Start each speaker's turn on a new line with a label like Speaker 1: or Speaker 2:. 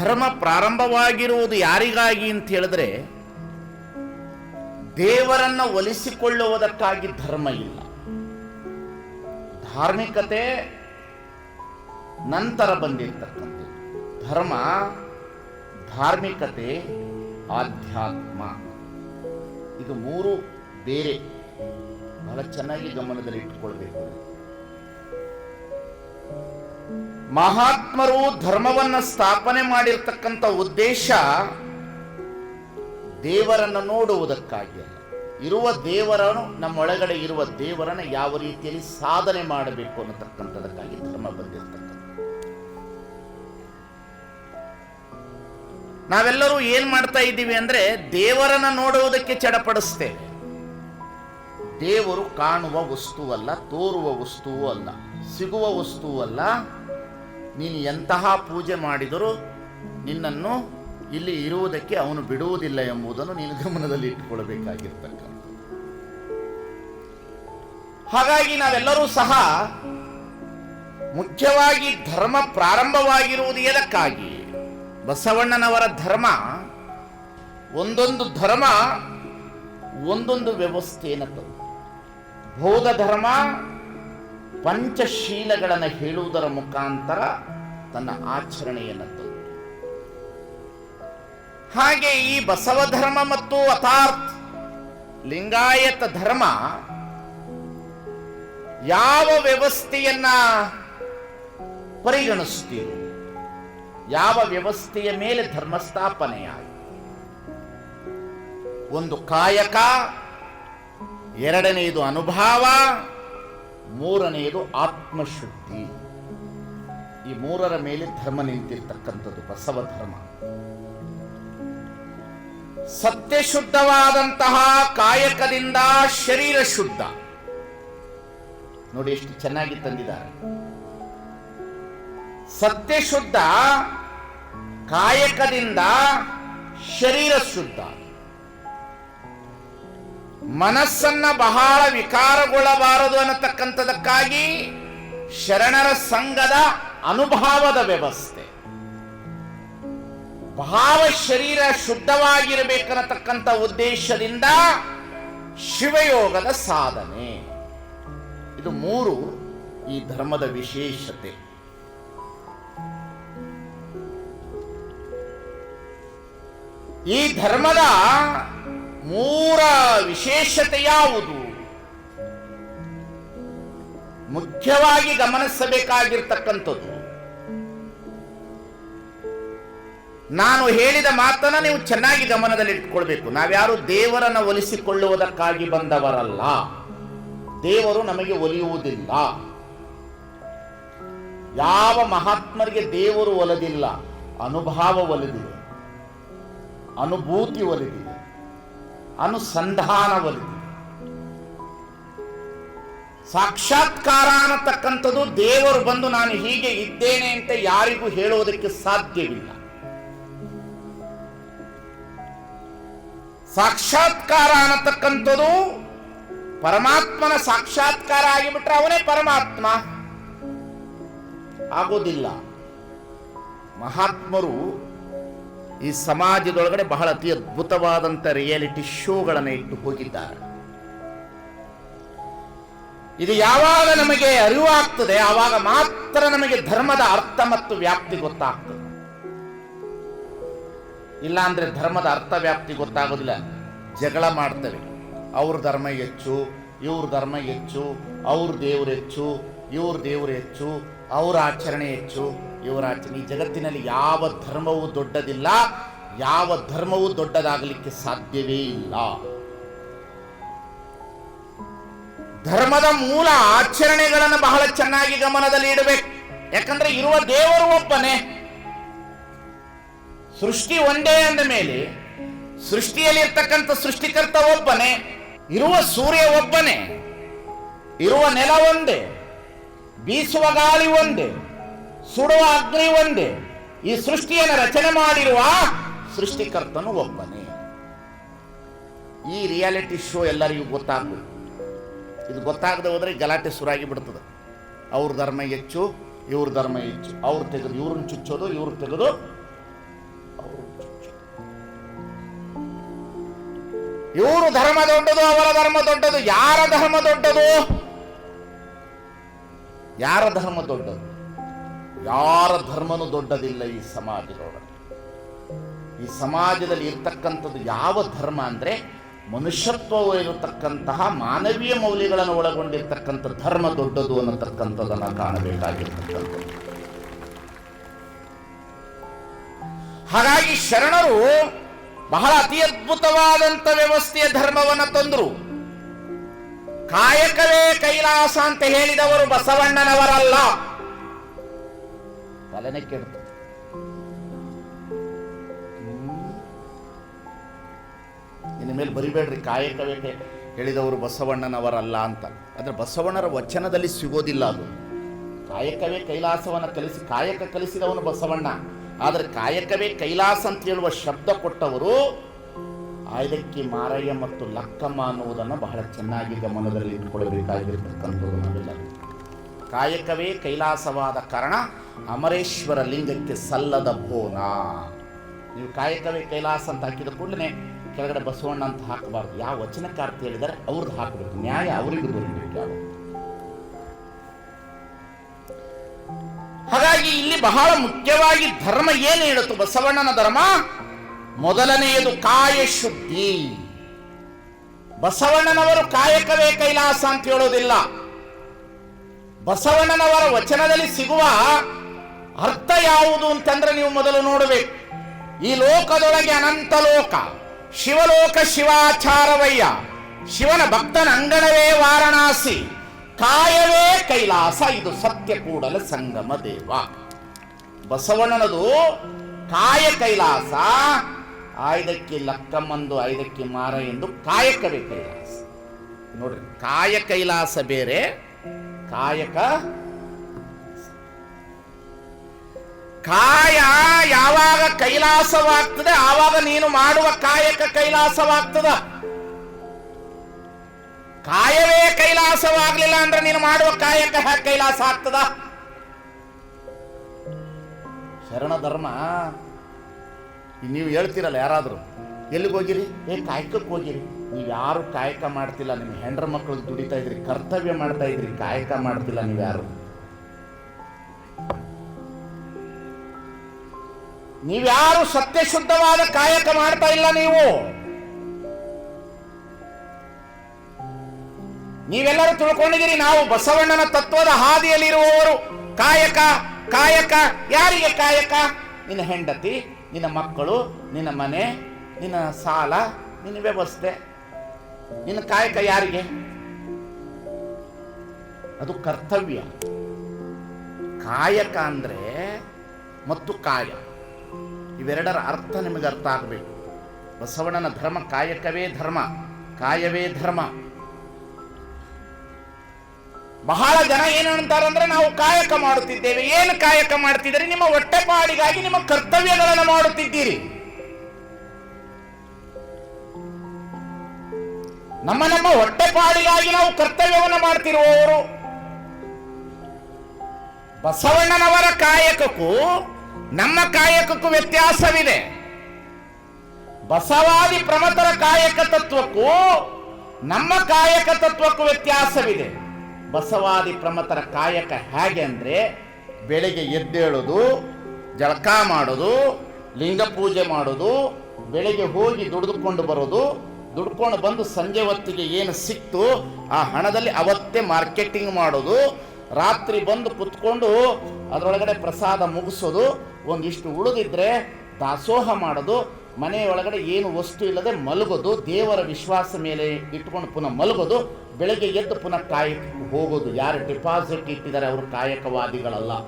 Speaker 1: ಧರ್ಮ ಪ್ರಾರಂಭವಾಗಿರುವುದು ಯಾರಿಗಾಗಿ ಅಂತ ಹೇಳಿದ್ರೆ, ದೇವರನ್ನ ಒಲಿಸಿಕೊಳ್ಳುವುದಕ್ಕಾಗಿ ಧರ್ಮ ಇಲ್ಲ. ಧಾರ್ಮಿಕತೆ ನಂತರ ಬಂದಿರ್ತಕ್ಕಂಥ ಧರ್ಮ ಧಾರ್ಮಿಕತೆ ಆಧ್ಯಾತ್ಮ. ಇದು ಮೂರು ಬೇರೆ. ಬಹಳ ಚೆನ್ನಾಗಿ ಗಮನದಲ್ಲಿ ಇಟ್ಟುಕೊಳ್ಬೇಕು ಮಹಾತ್ಮರು ಧರ್ಮವನ್ನ ಸ್ಥಾಪನೆ ಮಾಡಿರ್ತಕ್ಕಂಥ ಉದ್ದೇಶ ದೇವರನ್ನು ನೋಡುವುದಕ್ಕಾಗಿ ಇರುವ ದೇವರನ್ನು ನಮ್ಮೊಳಗಡೆ ಇರುವ ದೇವರನ್ನು ಯಾವ ರೀತಿಯಲ್ಲಿ ಸಾಧನೆ ಮಾಡಬೇಕು ಅನ್ನತಕ್ಕಂಥದಕ್ಕಾಗಿ ಧರ್ಮ ಬಂದಿರ್ತಕ್ಕಂಥ ನಾವೆಲ್ಲರೂ ಏನ್ ಮಾಡ್ತಾ ಇದ್ದೀವಿ ಅಂದ್ರೆ ದೇವರನ್ನ ನೋಡುವುದಕ್ಕೆ ಚಡಪಡಿಸ್ತೇವೆ. ದೇವರು ಕಾಣುವ ವಸ್ತುವಲ್ಲ ತೋರುವ ವಸ್ತುವೂ ಅಲ್ಲ, ಸಿಗುವ ವಸ್ತುವೂ ಅಲ್ಲ ನೀನು ಎಂತಹ ಪೂಜೆ ಮಾಡಿದರೂ ನಿನ್ನನ್ನು ಇಲ್ಲಿ ಇರುವುದಕ್ಕೆ ಅವನು ಬಿಡುವುದಿಲ್ಲ ಎಂಬುದನ್ನು ನೀನು ಗಮನದಲ್ಲಿ ಇಟ್ಟುಕೊಳ್ಬೇಕಾಗಿರ್ತಕ್ಕಂಥ ಹಾಗಾಗಿ ನಾವೆಲ್ಲರೂ ಸಹ ಮುಖ್ಯವಾಗಿ ಧರ್ಮ ಪ್ರಾರಂಭವಾಗಿರುವುದು ಎದಕ್ಕಾಗಿ? ಬಸವಣ್ಣನವರ ಧರ್ಮ, ಒಂದೊಂದು ಧರ್ಮ ಒಂದೊಂದು ವ್ಯವಸ್ಥೆಯನ್ನು ತಂದು ಬೌದ್ಧ ಧರ್ಮ ಪಂಚಶೀಲಗಳನ್ನು ಹೇಳುವುದರ ಮುಖಾಂತರ ತನ್ನ ಆಚರಣೆಯನ್ನು ತಂದು. ಹಾಗೆ ಈ ಬಸವ ಧರ್ಮ ಮತ್ತು ಅಥಾರ್ಥ ಲಿಂಗಾಯತ ಧರ್ಮ ಯಾವ ವ್ಯವಸ್ಥೆಯನ್ನ ಪರಿಗಣಿಸುತ್ತೀರೋ, ಯಾವ ವ್ಯವಸ್ಥೆಯ ಮೇಲೆ ಧರ್ಮ ಸ್ಥಾಪನೆಯಾಯಿತು ಒಂದು ಕಾಯಕ ಎರಡನೆಯದು ಅನುಭವ ಮೂರನೆಯದು ಆತ್ಮಶುದ್ಧಿ. ಈ ಮೂರರ ಮೇಲೆ ಧರ್ಮ ನಿಂತಿರ್ತಕ್ಕಂಥದ್ದು ಬಸವ ಧರ್ಮ. ಸತ್ಯ ಶುದ್ಧವಾದಂತಹ ಕಾಯಕದಿಂದ ಶರೀರ ಶುದ್ಧ. ನೋಡಿ ಎಷ್ಟು ಚೆನ್ನಾಗಿ ತಂದಿದ್ದಾರೆ. ಸತ್ಯಶುದ್ಧ ಕಾಯಕದಿಂದ ಶರೀರ ಶುದ್ಧ. ಮನಸ್ಸನ್ನ ಬಹಳ ವಿಕಾರಗೊಳ್ಳಬಾರದು ಅನ್ನತಕ್ಕಂಥದಕ್ಕಾಗಿ ಶರಣರ ಸಂಘದ ಅನುಭಾವದ ವ್ಯವಸ್ಥೆ. ಭಾವ ಶರೀರ ಶುದ್ಧವಾಗಿರಬೇಕನ್ನತಕ್ಕಂಥ ಉದ್ದೇಶದಿಂದ ಶಿವಯೋಗದ ಸಾಧನೆ. ಇದು ಮೂರು ಈ ಧರ್ಮದ ವಿಶೇಷತೆ. ಈ ಧರ್ಮದ ಮೂರ ವಿಶೇಷತೆ ಯಾವುದು? ಮುಖ್ಯವಾಗಿ ಗಮನಿಸಬೇಕಾಗಿರ್ತಕ್ಕಂಥದ್ದು. ನಾನು ಹೇಳಿದ ಮಾತನ್ನ ನೀವು ಚೆನ್ನಾಗಿ ಗಮನದಲ್ಲಿ ಇಟ್ಕೊಳ್ಬೇಕು. ನಾವ್ಯಾರು ದೇವರನ್ನ ಒಲಿಸಿಕೊಳ್ಳುವುದಕ್ಕಾಗಿ ಬಂದವರಲ್ಲ. ದೇವರು ನಮಗೆ ಒಲಿಯುವುದಿಲ್ಲ. ಯಾವ ಮಹಾತ್ಮರಿಗೆ ದೇವರು ಒಲದಿಲ್ಲ, ಅನುಭಾವ ಒಲಿದಿದೆ, ಅನುಭೂತಿ ಒಲಿದಿದೆ. ಅನುಸಂಧಾನ ಒಲಿದಿದೆ ಸಾಕ್ಷಾತ್ಕಾರ ಅನ್ನತಕ್ಕಂಥದ್ದು ದೇವರು ಬಂದು ನಾನು ಹೀಗೆ ಇದ್ದೇನೆ ಅಂತ ಯಾರಿಗೂ ಹೇಳುವುದಕ್ಕೆ ಸಾಧ್ಯವಿಲ್ಲ. ಸಾಕ್ಷಾತ್ಕಾರ ಅನ್ನತಕ್ಕಂಥದ್ದು ಪರಮಾತ್ಮನ ಸಾಕ್ಷಾತ್ಕಾರ ಆಗಿಬಿಟ್ರೆ ಅವನೇ ಪರಮಾತ್ಮ. ಆಗೋದಿಲ್ಲ. ಮಹಾತ್ಮರು ಈ ಸಮಾಜದೊಳಗಡೆ ಬಹಳ ಅತಿ ಅದ್ಭುತವಾದಂಥ ರಿಯಾಲಿಟಿ ಶೋಗಳನ್ನು ಇಟ್ಟು ಹೋಗಿದ್ದಾರೆ. ಇದು ಯಾವಾಗ ನಮಗೆ ಅರಿವಾಗ್ತದೆ, ಆವಾಗ ಮಾತ್ರ ನಮಗೆ ಧರ್ಮದ ಅರ್ಥ ಮತ್ತು ವ್ಯಾಪ್ತಿ ಗೊತ್ತಾಗ್ತದೆ. ಇಲ್ಲಾಂದ್ರೆ ಧರ್ಮದ ಅರ್ಥ ವ್ಯಾಪ್ತಿ ಗೊತ್ತಾಗೋದಿಲ್ಲ. ಜಗಳ ಮಾಡ್ತವೆ. ಅವ್ರ ಧರ್ಮ ಹೆಚ್ಚು, ಇವ್ರ ಧರ್ಮ ಹೆಚ್ಚು, ಅವ್ರ ದೇವ್ರ ಹೆಚ್ಚು ಇವ್ರ ದೇವರು ಹೆಚ್ಚು, ಅವರ ಆಚರಣೆ ಹೆಚ್ಚು. ಇವರ ಆಚರಣೆ ಜಗತ್ತಿನಲ್ಲಿ ಯಾವ ಧರ್ಮವೂ ದೊಡ್ಡದಿಲ್ಲ. ಯಾವ ಧರ್ಮವೂ ದೊಡ್ಡದಾಗಲಿಕ್ಕೆ ಸಾಧ್ಯವೇ ಇಲ್ಲ. ಧರ್ಮದ ಮೂಲ ಆಚರಣೆಗಳನ್ನು ಬಹಳ ಚೆನ್ನಾಗಿ ಗಮನದಲ್ಲಿ ಇಡಬೇಕು. ಯಾಕಂದ್ರೆ ಇರುವ ದೇವರು ಒಬ್ಬನೇ. ಸೃಷ್ಟಿ ಒಂದೇ ಅಂದ ಮೇಲೆ ಸೃಷ್ಟಿಯಲ್ಲಿ ಇರ್ತಕ್ಕಂಥ ಸೃಷ್ಟಿಕರ್ತ ಒಬ್ಬನೇ. ಇರುವ ಸೂರ್ಯ ಒಬ್ಬನೇ. ಇರುವ ನೆಲ ಒಂದೇ. ಬೀಸುವ ಗಾಳಿ ಒಂದೇ, ಸುಡುವ ಅಗ್ನಿ ಒಂದೇ. ಈ ಸೃಷ್ಟಿಯನ್ನು ರಚನೆ ಮಾಡಿರುವ ಸೃಷ್ಟಿಕರ್ತನು ಒಬ್ಬನೇ. ಈ ರಿಯಾಲಿಟಿ ಶೋ ಎಲ್ಲರಿಗೂ ಗೊತ್ತಾಗಬೇಕು. ಇದು ಗೊತ್ತಾಗದೆ ಹೋದರೆ ಗಲಾಟೆ ಸುರಾಗಿ ಬಿಡ್ತದೆ. ಅವ್ರ ಧರ್ಮ ಹೆಚ್ಚು, ಇವ್ರ ಧರ್ಮ ಹೆಚ್ಚು. ಅವ್ರು ತೆಗೆದು, ಇವ್ರನ್ನ ಚುಚ್ಚೋದು, ಇವ್ರ ತೆಗೆದು ಇವರು ಧರ್ಮ ದೊಡ್ಡದು, ಅವರ ಧರ್ಮ ದೊಡ್ಡದು, ಯಾರ ಧರ್ಮ ದೊಡ್ಡದು? ಯಾರ ಧರ್ಮ ದೊಡ್ಡದು? ಯಾರ ಧರ್ಮನೂ ದೊಡ್ಡದಿಲ್ಲ ಈ ಸಮಾಜದೊಳಗೆ. ಈ ಸಮಾಜದಲ್ಲಿ ಇರ್ತಕ್ಕಂಥದ್ದು ಯಾವ ಧರ್ಮ ಅಂದರೆ ಮನುಷ್ಯತ್ವವು ಇರತಕ್ಕಂತಹ ಮಾನವೀಯ ಮೌಲ್ಯಗಳನ್ನು ಒಳಗೊಂಡಿರ್ತಕ್ಕಂಥ ಧರ್ಮ ದೊಡ್ಡದು ಅನ್ನತಕ್ಕಂಥದ್ದನ್ನು ಕಾಣಬೇಕಾಗಿರ್ತಕ್ಕಂಥದ್ದು. ಹಾಗಾಗಿ ಶರಣರು ಬಹಳ ಅತಿ ಅದ್ಭುತವಾದಂಥ ವ್ಯವಸ್ಥೆಯ ಧರ್ಮವನ್ನು ತಂದರು. ಕಾಯಕವೇ ಕೈಲಾಸ ಅಂತ ಹೇಳಿದವರು ಬಸವಣ್ಣನವರಲ್ಲ. ತಲೆನೇ ಕೆಡ್ತು ಇನ್ನು ಮೇಲೆ ಬರಿಬೇಡ್ರಿ. ಕಾಯಕವೇ ಹೇಳಿದವರು ಬಸವಣ್ಣನವರಲ್ಲ ಅಂತ. ಆದರೆ ಬಸವಣ್ಣರ ವಚನದಲ್ಲಿ ಸಿಗೋದಿಲ್ಲ ಅದು. ಕಾಯಕವೇ ಕೈಲಾಸವನ್ನು ಕಲಿಸಿ ಕಾಯಕ ಕಲಿಸಿದವನು ಬಸವಣ್ಣ. ಆದರೆ ಕಾಯಕವೇ ಕೈಲಾಸ ಅಂತ ಹೇಳುವ ಶಬ್ದ ಕೊಟ್ಟವರು ಆಯ್ದಕ್ಕಿ ಮಾರಯ್ಯ ಮತ್ತು ಲಕ್ಕಮ್ಮ ಅನ್ನುವುದನ್ನು ಬಹಳ ಚೆನ್ನಾಗಿ ಗಮನದಲ್ಲಿ ಇಟ್ಕೊಳ್ಬೇಕಾಗಿರ್ತಕ್ಕಂಥದ್ದು ನಾವೆಲ್ಲ. ಕಾಯಕವೇ ಕೈಲಾಸವಾದ ಕಾರಣ ಅಮರೇಶ್ವರ ಲಿಂಗಕ್ಕೆ ಸಲ್ಲದ ಬೋನ ನೀವು ಕಾಯಕವೇ ಕೈಲಾಸ ಅಂತ ಹಾಕಿದ ಕೂಡಲೇ ಕೆಳಗಡೆ ಬಸವಣ್ಣ ಅಂತ ಹಾಕಬಾರ್ದು. ಯಾವ ವಚನಕಾರ್ತಿ ಹೇಳಿದರೆ ಅವ್ರದ್ದು ಹಾಕಬೇಕು. ನ್ಯಾಯ ಅವರಿಗೂ ಬರಬೇಕು ಯಾವ ಹಾಗಾಗಿ ಇಲ್ಲಿ ಬಹಳ ಮುಖ್ಯವಾಗಿ ಧರ್ಮ ಏನು ಹೇಳುತ್ತೋ ಬಸವಣ್ಣನ ಧರ್ಮ? ಮೊದಲನೆಯದು ಕಾಯ ಶುದ್ಧಿ. ಬಸವಣ್ಣನವರು ಕಾಯಕವೇ ಕೈಲಾಸ ಅಂತ ಹೇಳೋದಿಲ್ಲ. ಬಸವಣ್ಣನವರ ವಚನದಲ್ಲಿ ಸಿಗುವ ಅರ್ಥ ಯಾವುದು ಅಂತಂದ್ರೆ ನೀವು ಮೊದಲು ನೋಡಬೇಕು. ಈ ಲೋಕದೊಳಗೆ ಅನಂತ ಲೋಕ, ಶಿವಲೋಕ ಶಿವಾಚಾರವಯ್ಯ, ಶಿವನ ಭಕ್ತನ ಅಂಗಣವೇ ವಾರಣಾಸಿ, ಕಾಯವೇ ಕೈಲಾಸ, ಇದು ಸತ್ಯ ಕೂಡಲ ಸಂಗಮ ದೇವ. ಬಸವಣ್ಣನದು ಕಾಯ ಕೈಲಾಸ ಆಯ್ದಕ್ಕೆ ಲಕ್ಕಮ್ಮಂದು ಆಯ್ದಕ್ಕೆ ಮಾರ ಎಂದು ಕಾಯಕವೇ ಕೈಲಾಸ. ನೋಡ್ರಿ ಕಾಯ ಕೈಲಾಸ ಬೇರೆ, ಕಾಯಕ ಕಾಯ ಯಾವಾಗ ಕೈಲಾಸವಾಗ್ತದೆ, ಆವಾಗ ನೀನು ಮಾಡುವ ಕಾಯಕ ಕೈಲಾಸವಾಗ್ತದ. ಕಾಯವೇ ಕೈಲಾಸವಾಗ್ಲಿಲ್ಲ ಅಂದ್ರೆ ನೀನು ಮಾಡುವ ಕಾಯಕ ಕೈಲಾಸ ಆಗ್ತದ? ಶರಣ ಧರ್ಮ ನೀವು ಹೇಳ್ತೀರಲ್ಲ ಯಾರಾದರೂ, ಎಲ್ಲಿಗೆ ಹೋಗಿರಿ? ಏ, ಕಾಯಕಕ್ಕೆ ಹೋಗಿರಿ. ನೀವು ಯಾರು ಕಾಯಕ ಮಾಡ್ತಿಲ್ಲ ನಿಮ್ಮ ಹೆಂಡ್ರ ಮಕ್ಕಳಿಗೆ ದುಡಿತಾ ಇದ್ರಿ, ಕರ್ತವ್ಯ ಮಾಡ್ತಾ ಇದ್ರಿ, ಕಾಯಕ ಮಾಡ್ತಿಲ್ಲ ನೀವು ಯಾರು? ನೀವ್ಯಾರು ಸತ್ಯಶುದ್ಧವಾದ ಕಾಯಕ ಮಾಡ್ತಾ ಇಲ್ಲ ನೀವು? ನೀವೆಲ್ಲರೂ ತಿಳ್ಕೊಂಡಿದ್ದೀರಿ, ನಾವು ಬಸವಣ್ಣನ ತತ್ವದ ಹಾದಿಯಲ್ಲಿರುವವರು ಕಾಯಕ ಕಾಯಕ, ಯಾರಿಗೆ ಕಾಯಕ? ನಿನ್ನ ಹೆಂಡತಿ. ನಿನ್ನ ಮಕ್ಕಳು, ನಿನ್ನ ಮನೆ, ನಿನ್ನ ಸಾಲ, ನಿನ್ನ ವ್ಯವಸ್ಥೆ, ನಿನ್ನ ಕಾಯಕ ಯಾರಿಗೆ? ಅದು ಕರ್ತವ್ಯ. ಕಾಯಕ ಅಂದರೆ ಮತ್ತು ಕಾಯ. ಇವೆರಡರ ಅರ್ಥ ನಿಮಗೆ ಅರ್ಥ ಆಗಬೇಕು. ಬಸವಣ್ಣನ ಧರ್ಮ ಕಾಯಕವೇ ಧರ್ಮ, ಕಾಯವೇ ಧರ್ಮ. ಬಹಳ ಜನ ಏನು ಅಂತಾರಂದ್ರೆ ನಾವು ಕಾಯಕ ಮಾಡುತ್ತಿದ್ದೇವೆ. ಏನು ಕಾಯಕ ಮಾಡ್ತಿದ್ದೀರಿ ನಿಮ್ಮ ಹೊಟ್ಟೆಪಾಡಿಗಾಗಿ ನಿಮ್ಮ ಕರ್ತವ್ಯಗಳನ್ನು ಮಾಡುತ್ತಿದ್ದೀರಿ. ನಮ್ಮ ನಮ್ಮ ಹೊಟ್ಟೆಪಾಡಿಗಾಗಿ ನಾವು ಕರ್ತವ್ಯವನ್ನು ಮಾಡ್ತಿರುವವರು ಬಸವಣ್ಣನವರ ಕಾಯಕಕ್ಕೂ ನಮ್ಮ ಕಾಯಕಕ್ಕೂ ವ್ಯತ್ಯಾಸವಿದೆ. ಬಸವಾದಿ ಪ್ರಮತರ ಕಾಯಕ ತತ್ವಕ್ಕೂ ನಮ್ಮ ಕಾಯಕ ತತ್ವಕ್ಕೂ ವ್ಯತ್ಯಾಸವಿದೆ. ಬಸವಾದಿ ಪ್ರಮತರ ಕಾಯಕ ಹೇಗೆ ಅಂದರೆ, ಬೆಳಿಗ್ಗೆ ಎದ್ದೇಳೋದು, ಜಳಕ ಮಾಡೋದು, ಲಿಂಗ ಪೂಜೆ ಮಾಡೋದು, ಬೆಳಿಗ್ಗೆ ಹೋಗಿ ದುಡಿದುಕೊಂಡು ಬರೋದು, ದುಡ್ಕೊಂಡು ಬಂದು ಸಂಜೆ ಹೊತ್ತಿಗೆ ಏನು ಸಿಕ್ತು, ಆ ಹಣದಲ್ಲಿ ಅವತ್ತೇ ಮಾರ್ಕೆಟಿಂಗ್ ಮಾಡೋದು, ರಾತ್ರಿ ಬಂದು ಕುತ್ಕೊಂಡು ಅದರೊಳಗಡೆ ಪ್ರಸಾದ ಮುಗಿಸೋದು, ಒಂದಿಷ್ಟು ಉಳಿದಿದ್ರೆ ದಾಸೋಹ ಮಾಡೋದು ಮನೆಯೊಳಗಡೆ ಏನು ವಸ್ತು ಇಲ್ಲದೆ ಮಲಗೋದು, ದೇವರ ವಿಶ್ವಾಸ ಮೇಲೆ ಇಟ್ಕೊಂಡು ಪುನಃ ಮಲಗೋದು, ಬೆಳಗ್ಗೆ ಎದ್ದು ಪುನಃ ಕಾಯಕ ಹೋಗೋದು. ಯಾರು ಡಿಪಾಸಿಟ್ ಇಟ್ಟಿದ್ದಾರೆ, ಅವರು ಕಾಯಕವಾದಿಗಳಲ್ಲ.